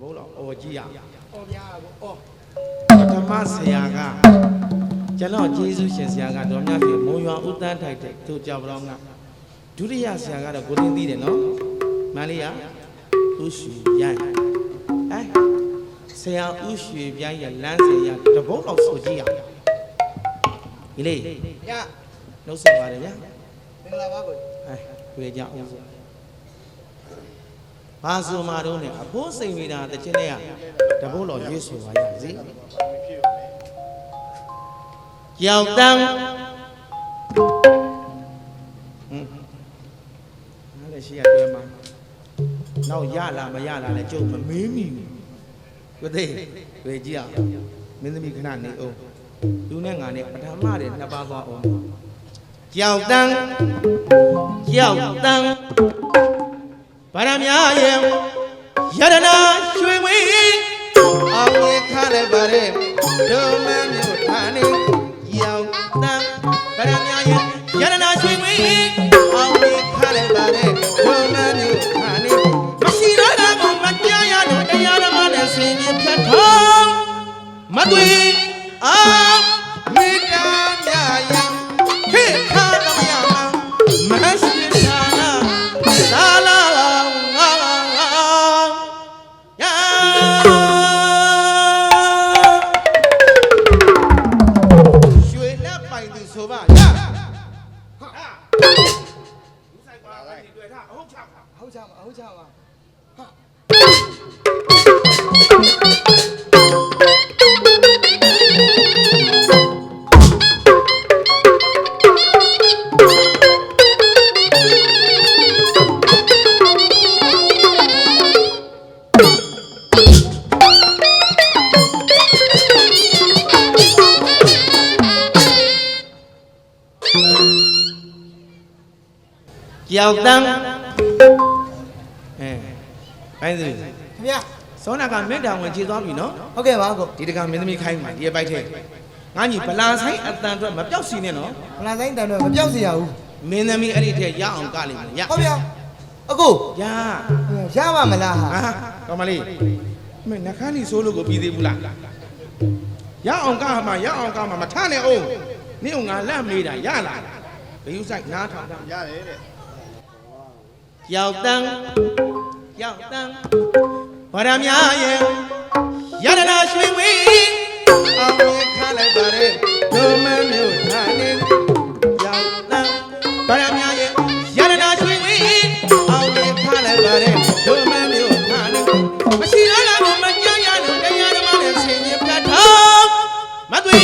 ဘုံလောက်အော်ကြည့်ရအော်ဗျာကိုအော်ပထမဆရာကကျွန်တော်ဂျေစုရှင်ဆရာကတော်များပြီမုံရွာဥတန်းထိုက်တဲ့သူကြောက်တော်ကဒုတိယဆရာကတော့ကိုတင်းသိတယ်နော်မလေးရဥရှူရိုင်းအဲဆရာဥရှူပြိုင်းရလမ်းဆရာတဘုံလောက်ဆိုကြည့်ရဒီလေညနှုတ်ဆက်ပါတယ်ဗျာမင်္ဂလာပါကိုအဲတွေ့ကြအောင်ဆို ဘာဆိုမှတော့ ਨੇ အဖိုးစိန်မိတာတခြင်းနဲ့ကတဘုံလောက်ရွေးဆိုပါရစေရောက်တန်းဟွန်းနားလည်းရှိရတွဲမှာနောက်ရလာမရလာလဲကျုပ်မမင်းမိဘူးကိုသိတွေ့ကြည့်အောင်မင်းသမီးခဏနေအောင်လူနဲ့ငါနဲ့ပထမတည်းနှစ်ပါးသွားအောင်ကြောက်တန်းကြောက်တန်း ဗရမ ्या ရဲ့ယရနာရွှေဝေးအောင်ရခလဲပါတဲ့ဒုမမျိုးဌာနေရောက်တန်းဗရမ ्या ရဲ့ယရနာရွှေဝေးအောင်ရခလဲပါတဲ့ဒုမမျိုးဌာနေမရှိတော့တာကိုမတရားရလို့တရားဓမ္မနဲ့ဆင်ရင်ဖြတ်ထောင်းမသွေ ဟာလူဆိုင်ကွာအဲ့ဒီတွေ့ထားအဟုတ်ချပါဟုတ်ချပါဟုတ်ချပါကြော တန်းအဲအဲ့ဒီခင်ဗျာစောနာကမေတ္တာဝင်ခြေသွားပြီနော်ဟုတ်ကဲ့ပါကိုဒီတကမင်းသမီးခိုင်းမှာဒီအပိုက်ထဲငါညီဗလာဆိုင်အတန်အတွက်မပြောက်စီနဲ့နော်မလာဆိုင်တန်တော့မပြောက်စေရဘူးမင်းသမီးအဲ့ဒီထဲရအောင်ကလိမ့်မယ်ရဟုတ်ဗျာအကိုရရပါမလားဟာဟာကောင်မလေးမင်းနှခမ်းနီဆိုးလို့ကိုပြီးသေးဘူးလားရအောင်ကမှာရအောင်ကမှာမထနဲ့အောင်နင့်ကငါလက်မေးတာရလားဘယူဆိုင်နားထောင်တာရတယ်တဲ့ ရောက်တန်းရောက်တန်းဗရမ ्या ရဲ့ရတနာရွှေဝေးအောင်ရခလိုက်ပါတဲ့ဒုမမျိုးထာနေရောက်တန်းဗရမ ्या ရဲ့ရတနာရွှေဝေးအောင်ရခလိုက်ပါတဲ့ဒုမမျိုးထာနေမရှိရလားဘုမကြရလို့တရားဓမ္မနဲ့ဆင်ញပြတ်ထောင်းမသွေ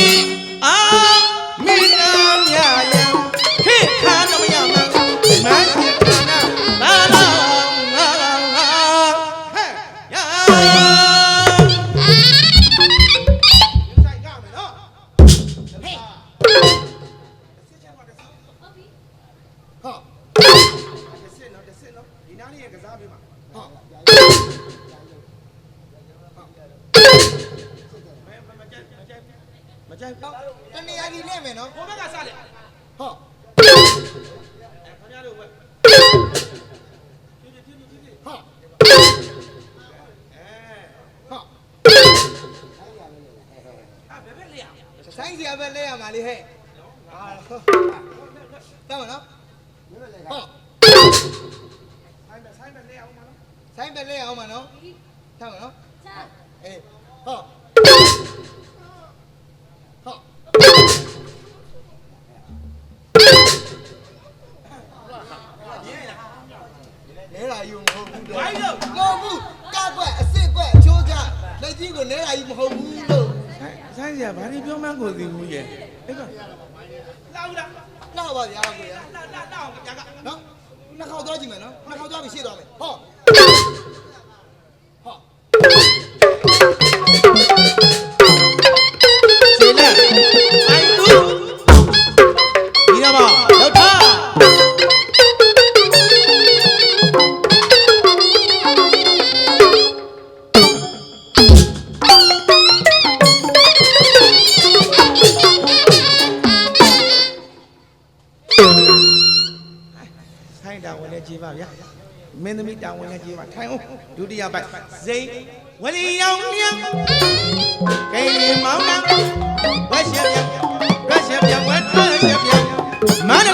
ဘာလို့ပြောမှန်းကိုသိဘူးရဲ့အဲ့ကလာဦးလားလောက်ပါဗျာကိုရလာလာလာအောင်ကြာကနော်နှစ်ခေါက်သွားကြည့်မယ်နော်နှစ်ခေါက်သွားပြီးရှေ့သွားမယ်ဟောဟော ဆိုင်တာဝင်နေကြည့်ပါဗျာမင်းသမီးတာဝန်နဲ့ကြီးပါထိုင်အောင်ဒုတိယပိုက်စိတ်ဝလီယောင်လျံကိလေမောင်နာဝက်ရှက်ပြဝက်ရှက်ပြဝက်ဝက်ရှက်ပြမန္တ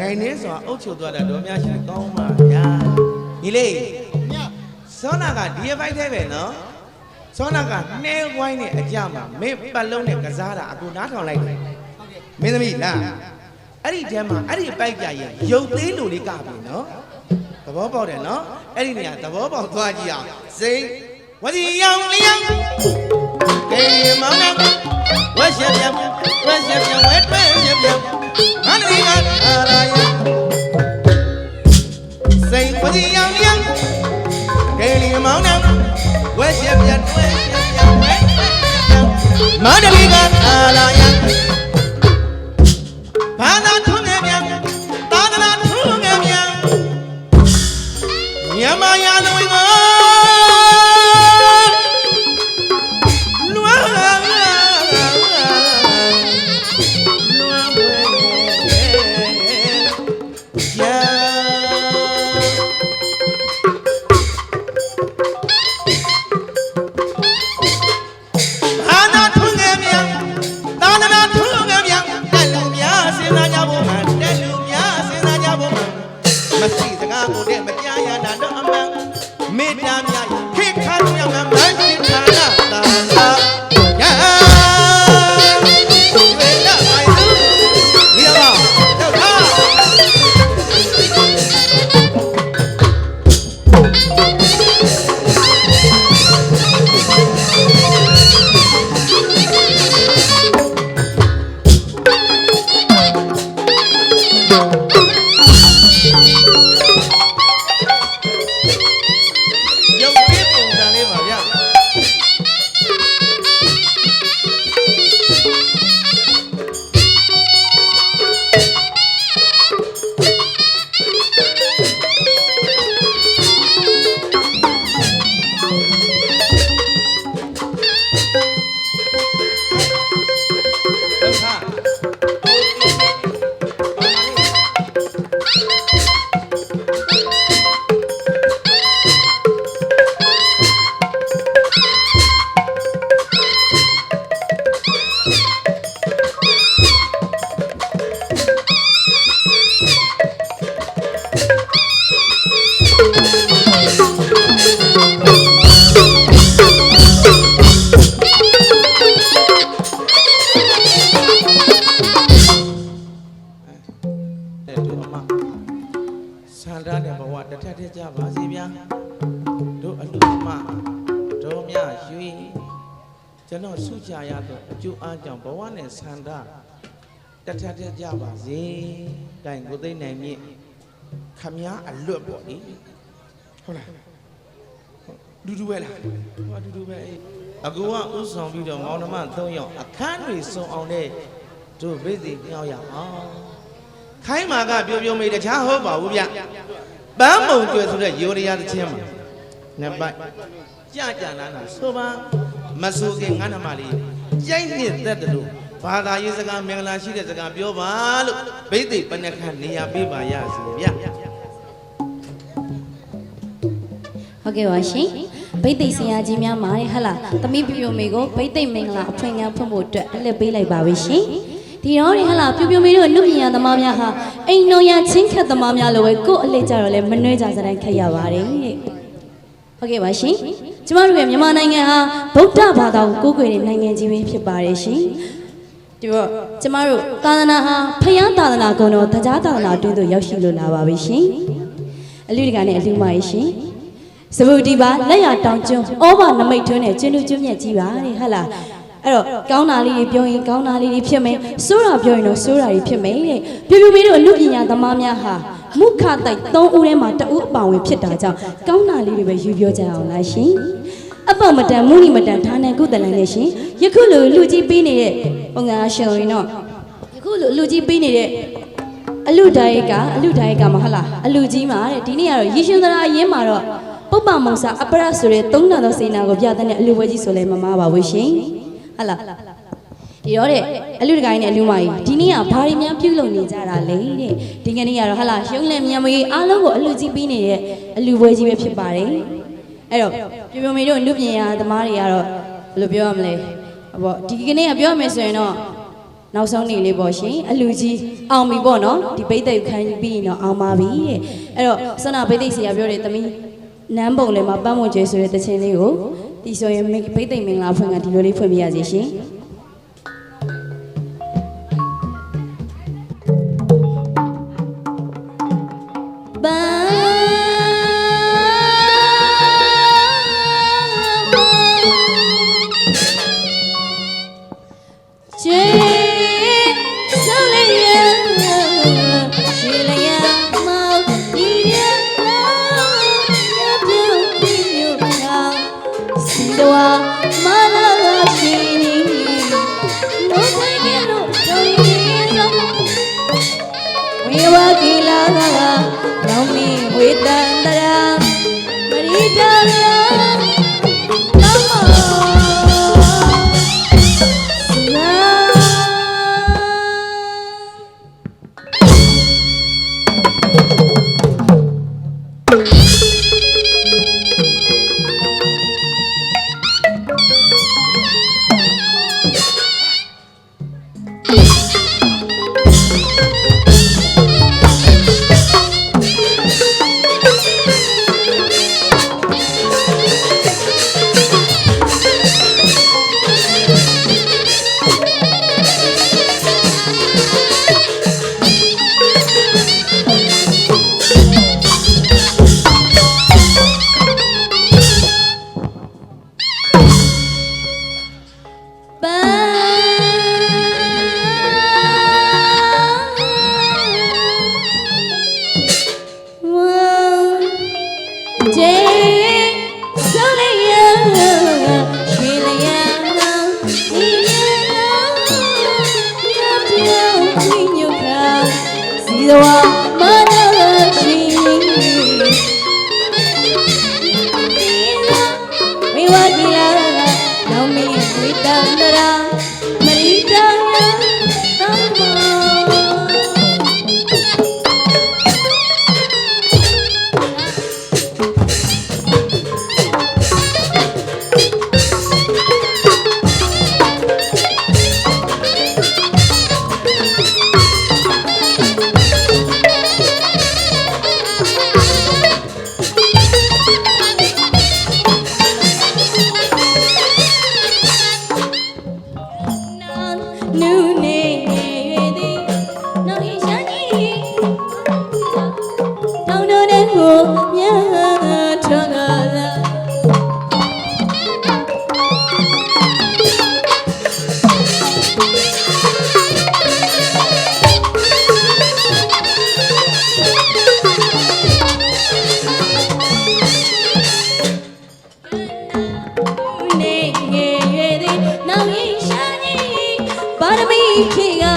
နိုင်နေစွာအုပ်ချုပ်သွားတာတော့များရှိကောင်းပါဗျာညီလေးညစောနာကဒီအပိုက်သေးပဲနော်စောနာကနှဲဝိုင်းနဲ့အကြမှာမင်းပတ်လုံးနဲ့ကစားတာအခုနားထောင်လိုက်တယ်ဟုတ်ကဲ့မင်းသမီးလားအဲ့ဒီထဲမှာအဲ့ဒီပိုက်ကြရဲ့ရုပ်သေးလိုလေးကပြီနော်သဘောပေါက်တယ်နော်အဲ့ဒီနေရာသဘောပေါက်သွားကြည့်အောင်စိတ်ဝဒီယောင်လျံကေမောင်နာဝက်ရှက်ပြဝက်ရှက်ပြဝက်တွဲရှက်ပြ မန္တလေးကအာရာယစိတ်ဝဒီယောင်လျံကေလီမောင်နာဝက်ရှက်ပြတွဲရှက်ပြဝက်တွဲရှက်ပြမန္တလေးကအာရာယဘာသာထုံးငယ်မြန်သာသနာထုံးငယ်မြန်မြန်မာရာဇဝင်ကို ကျိုးအားကြောင့်ဘဝနဲ့ဆန္ဒတထထကြပါစေ။တိုင်ကိုသိမ့်နိုင်မြင့်ခမားအလွတ်ပေါ့လေ။ဟုတ်လား။ဒူဒူပဲလား။ဟောဒူဒူပဲအေးအကူကဥဆောင်ပြီးတော့မောင်နှမ၃ယောက်အခန်းတွေစုံအောင်တဲ့တို့ဘိသိမြောက်ရအောင်။ခိုင်းမာကပြောပြောမေးတခြားဟုတ်ပါဘူးဗျ။ပန်းမုံကျွယ်ဆိုတဲ့ယောရရားတစ်ချင်းမှာနှစ်ပိုက်ကြကြနာနာဆိုပါမဆူခင်ငါနှမလေး ကြိုက်နှစ်သက်တယ်လို့ဘာသာရေးစကားမင်္ဂလာရှိတဲ့စကားပြောပါလို့ဘိသိပနခနေရာပေးပါရစီဗျ။ဟုတ်ကဲ့ပါရှင်ဗိသိက်ဆရာကြီးများမှာတဲ့ဟဟလားသမီးပြပြမေကိုဗိသိက်မင်္ဂလာအဖွင့်ခံဖွင့်ဖို့အတွက်အလှည့်ပေးလိုက်ပါပြီရှင်ဒီတော့တဲ့ဟဟလားပြပြမေတို့အနုပညာသမားများဟာအိမ်တော်ရချင်းခတ်သမားများလိုပဲကို့အလှည့်ကြတော့လဲမနှွဲကြစတိုင်းခက်ရပါတယ်တဲ့ဟုတ်ကဲ့ပါရှင် ကျမတို့ရဲ့မြန်မာနိုင်ငံဟာဗုဒ္ဓဘာသာကိုကိုးကွယ်တဲ့နိုင်ငံကြီးပဲဖြစ်ပါတယ်ရှင်ဒီတော့ကျမတို့သာသနာဟာဖယားသာသနာကုံတော်တရားသာသနာအတွင်းသို့ရောက်ရှိလို့လာပါပြီရှင်အလူတကာနဲ့အလူမကြီးရှင်စဗုဒီပါလက်ရတောင်ကျွန်းဩဘာနမိတ်ထွန်းနဲ့ကျွန်းလူကျွန်းမြတ်ကြီးပါတဲ့ဟုတ်လားအဲ့တော့ကောင်းတာလေးတွေပြောရင်ကောင်းတာလေးတွေဖြစ်မယ်ဆိုးတာပြောရင်တော့ဆိုးတာတွေဖြစ်မယ်တဲ့ပြပြပေးတို့အမှုပညာသမားများဟာ မုခတိုက်၃ဦးထဲမှာတဦးအပါဝင်ဖြစ်တာကြောင့်ကောင်းတာလေးတွေပဲယူပြောကြအောင်လားရှင်အပေါ့မတန်မုနိမတန်ဌာနကုသလန်နဲ့ရှင်ယခုလိုလူကြီးပေးနေတဲ့ပုံစံအရှင်ရင်တော့ယခုလိုလူကြီးပေးနေတဲ့အလူဒါယကအလူဒါယကမဟုတ်လားအလူကြီးမှာတဲ့ဒီနေ့ကတော့ယေရှုသရာအရင်မှာတော့ပုပ္ပမုံစာအပရဆိုတဲ့သုံးနာသောစေနာကိုပြတဲ့အလူပွဲကြီးဆိုလဲမမားပါဘူးရှင်ဟုတ်လား ဒီရောတဲ့အလူတကိုင်းနဲ့အလူမကြီးဒီနေ့ကဘာတွေများပြုလုပ်နေကြတာလဲတဲ့ဒီကနေ့ကတော့ဟလာရုံးလဲမြန်မကြီးအားလုံးကိုအလူကြီးပြီးနေတဲ့အလူပွဲကြီးပဲဖြစ်ပါတယ်အဲ့တော့ပြပြမေတို့လူပညာသမားတွေကတော့ဘယ်လိုပြောရမလဲဟောဒီကနေ့ကပြောရမယ်ဆိုရင်တော့နောက်ဆုံးနေလေးပေါ့ရှင်အလူကြီးအောင်ပြီပေါ့နော်ဒီဘိသိက်ခန်းကြီးပြီးရင်တော့အောင်ပါပြီတဲ့အဲ့တော့ဆန္ဒဘိသိက်ဆရာပြောတယ်သမီးနမ်းပုံလေးမှာပန်းမွန်ကျဲဆိုတဲ့တခြင်းလေးကိုဒီဆိုရင်မိဘိသိက်မင်္ဂလာဖွင့်ကဒီလိုလေးဖွင့်ပြရစီရှင် ဝေဝကီလာကလောင်းမီဝေတန္တရာမရိတရာ পারবি খেয়া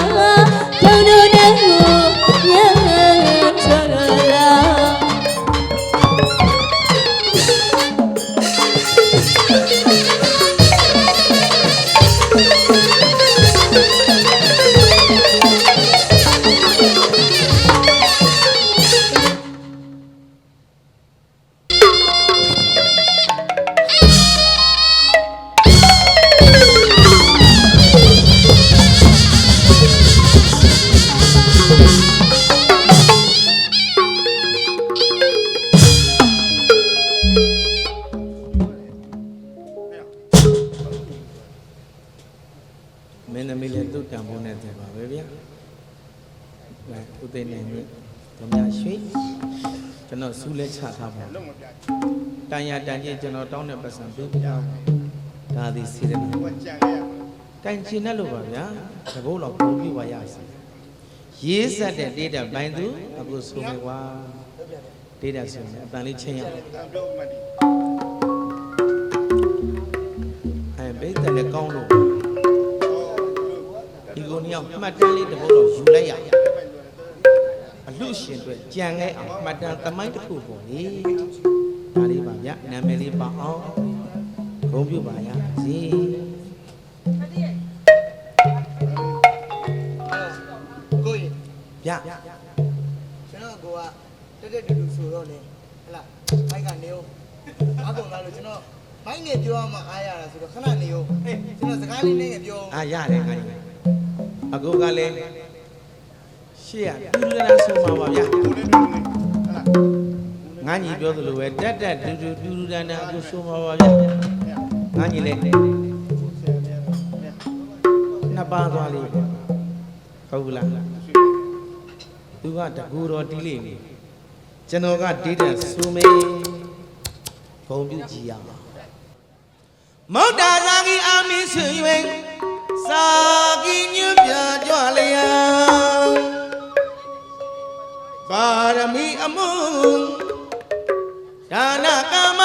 ဦးသိန်းနေမြင့်ဗမာရွှေကျွန်တော်စူးလဲချထားပါတန်ရတန်ချင်းကျွန်တော်တောင်းတဲ့ပတ်စံပေးပြဒါသည်စီရနာတိုင်ချင်တယ်လို့ပါဗျာတကုတ်လောက်ပုံပြပါရစီရေးဆက်တဲ့ဒေတာပိုင်းသူအခုဆိုမယ်ကွာဒေတာဆိုမယ်အတန်လေးချင်းရအဲဘိတ်တယ်လည်းကောင်းလို့ဒီကိုနှစ်ယောက်မှတ်တမ်းလေးတစ်ပုဒ်တော့ယူလိုက်ရ အလှရှင်တွေကြံခဲ့အောင်မှတ်တမ်းသမိုင်းတစ်ခုပေါ့လေဒါလေးပါဗျနာမည်လေးပါအောင်ဂုဏ်ပြုပါရစီကိုကြီးဗျကျွန်တော်ကိုကတက်တက်တူတူဆိုတော့လေဟလာဘိုက်ကနေဦးအကုန်လာလို့ကျွန်တော်ဘိုက်နဲ့ပြောရမှအားရတာဆိုတော့ခဏနေဦးကျွန်တော်စကားလေးနဲ့ပြောအာရတယ်ခါကြီးအခုကလည်း ရှေ့ရတူတူလာဆိုမှာပါဗျငါညီပြောသလိုပဲတက်တက်တူတူတူတူတန်တန်အခုဆိုမှာပါဗျငါညီလည်းနှစ်ပါးသွားလေးဟုတ်ဘူးလားသူကတကူတော်တီးလေးလေးကျွန်တော်ကဒေတာဆိုမေးဘုံပြုကြည့်ရမှာမௌတာသာကီအာမင်းဆွေ၍စာကီညွပြကြွလျံ ပါရမီအမှုဒါနကမ္မ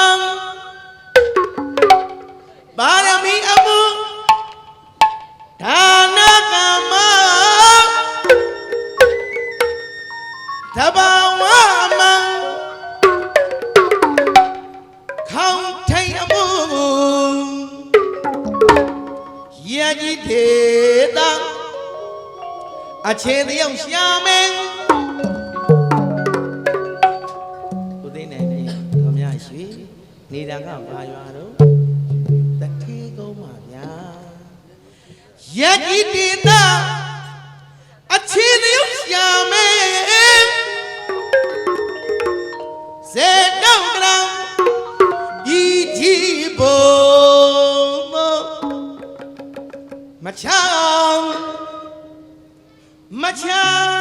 မချော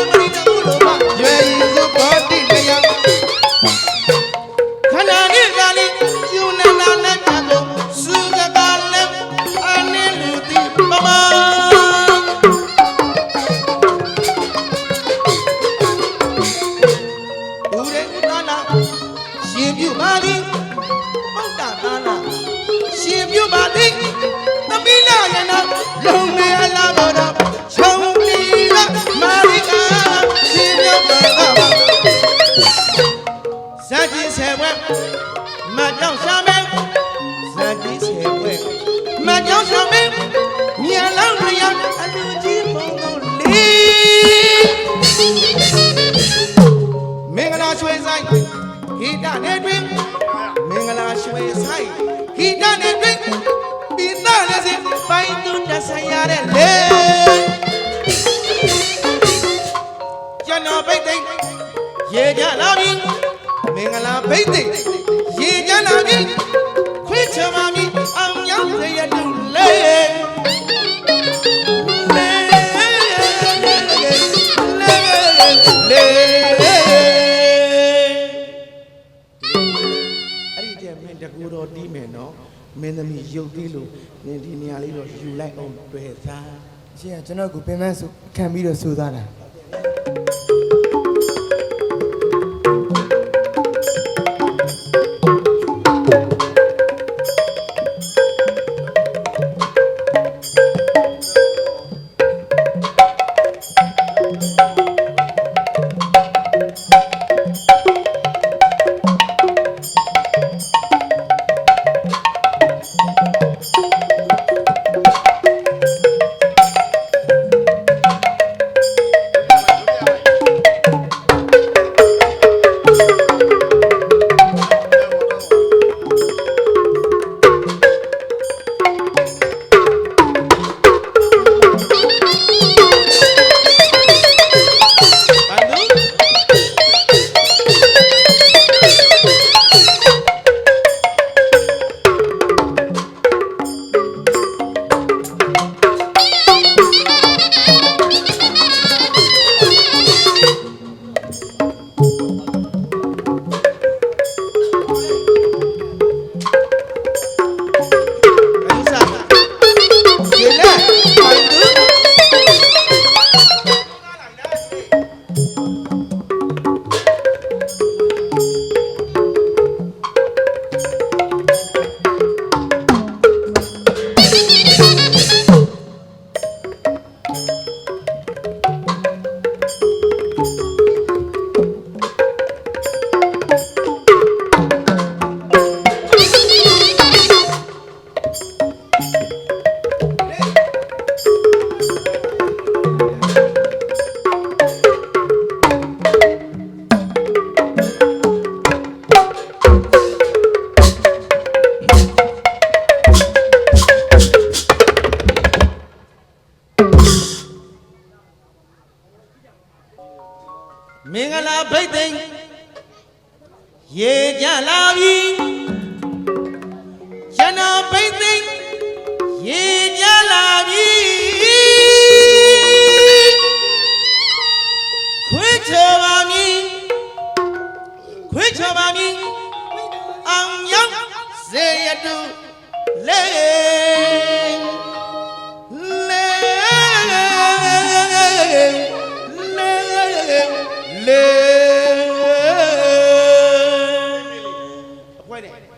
Everybody knows. ဟိတနဲ့တွင်မင်္ဂလာရွှေဆိုင်ဟိတနဲ့တွင်ပိသလည်းစဉ်ပိုင်းသူတဆိုင်ရတဲ့လေကျွန်တော်ဘိတ်သိက်ရေကြလာပြီမင်္ဂလာဘိတ်သိက် နင်ဒီနေရာလေးတော့ယူလိုက်အောင်တွေ့စားရှင်ကကျွန်တော်ကိုပင်မဆုခံပြီးတော့စူသားတာ 声で。